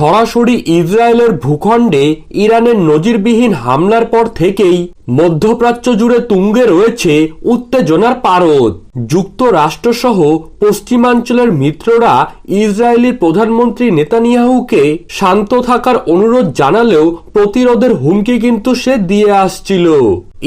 সরাসরি ইসরায়েলের ভূখণ্ডে ইরানের নজিরবিহীন হামলার পর থেকেই মধ্যপ্রাচ্য জুড়ে তুঙ্গে রয়েছে উত্তেজনার পারদ। যুক্তরাষ্ট্রসহ পশ্চিমাঞ্চলের মিত্ররা ইসরায়েলি প্রধানমন্ত্রী নেতানিয়াহুকে শান্ত থাকার অনুরোধ জানালেও প্রতিরোধের হুমকি কিন্তু সে দিয়ে আসছিল।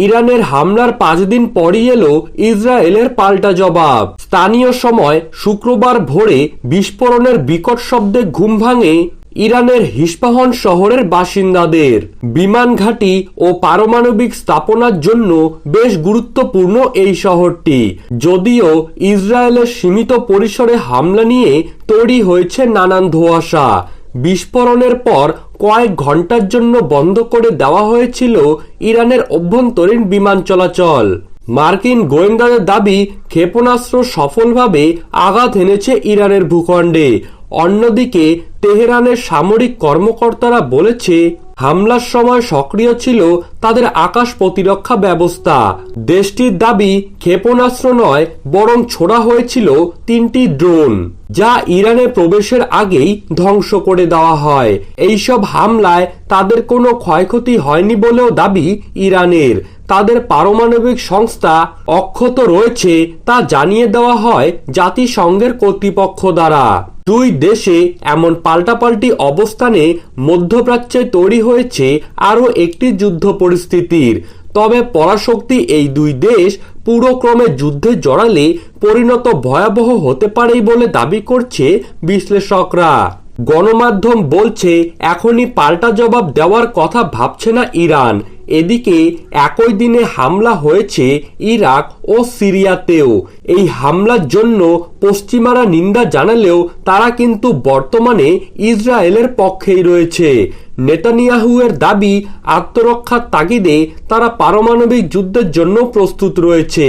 ইরানের হামলার পাঁচ দিন পরই এলো ইসরায়েলের পাল্টা জবাব। স্থানীয় সময় শুক্রবার ভোরে বিস্ফোরণের বিকট শব্দে ঘুম ভাঙে ইরানের হিসপাহন শহরের বাসিন্দাদের। বিমান ঘাঁটি ও পারমাণবিক স্থাপনার জন্য বেশ গুরুত্বপূর্ণ এই শহরটি। যদিও ইসরায়েলের সীমিত পরিসরে হামলা নিয়ে তৈরি হয়েছে নানান ধোঁয়াশা। বিস্ফোরণের পর কয়েক ঘণ্টার জন্য বন্ধ করে দেওয়া হয়েছিল ইরানের অভ্যন্তরীণ বিমান চলাচল। মার্কিন গোয়েন্দাদের দাবি, ক্ষেপণাস্ত্র সফলভাবে আঘাত এনেছে ইরানের ভূখণ্ডে। অন্যদিকে, তেহরানের সামরিক কর্মকর্তারা বলেছে, হামলার সময় সক্রিয় ছিল তাদের আকাশ প্রতিরক্ষা ব্যবস্থা। দেশটির দাবি ক্ষেপণাস্ত্র নয়, বরং ছোড়া হয়েছিল তিনটি ড্রোন। যা ইরানে প্রবেশের আগেই ধ্বংস করে দেওয়া হয়। এইসব হামলায় তাদের কোনো ক্ষয়ক্ষতি হয়নি বলেও দাবি ইরানের। তাদের পারমাণবিক সংস্থা অক্ষত রয়েছে তা জানিয়ে দেওয়া হয় জাতিসংঘের কর্তৃপক্ষ দ্বারা। দুই দেশে এমন পাল্টাপাল্টি অবস্থানে মধ্যপ্রাচ্যে তৈরি হয়েছে আরও একটি যুদ্ধ পরিস্থিতির। তবে পরাশক্তি এই দুই দেশ পুরোক্রমে যুদ্ধে জড়ালে পরিণত ভয়াবহ হতে পারেই বলে দাবি করছে বিশ্লেষকরা। গণমাধ্যম বলছে, এখনই পাল্টা জবাব দেওয়ার কথা ভাবছে না ইরান। এদিকে একই দিনে হামলা হয়েছে ইরাক ও সিরিয়াতেও। এই হামলার জন্য পশ্চিমারা নিন্দা জানালেও তারা কিন্তু বর্তমানে ইসরায়েলের পক্ষেই রয়েছে। নেতানিয়াহুয়ের দাবি আত্মরক্ষার তাগিদে তারা পারমাণবিক যুদ্ধের জন্য প্রস্তুত রয়েছে।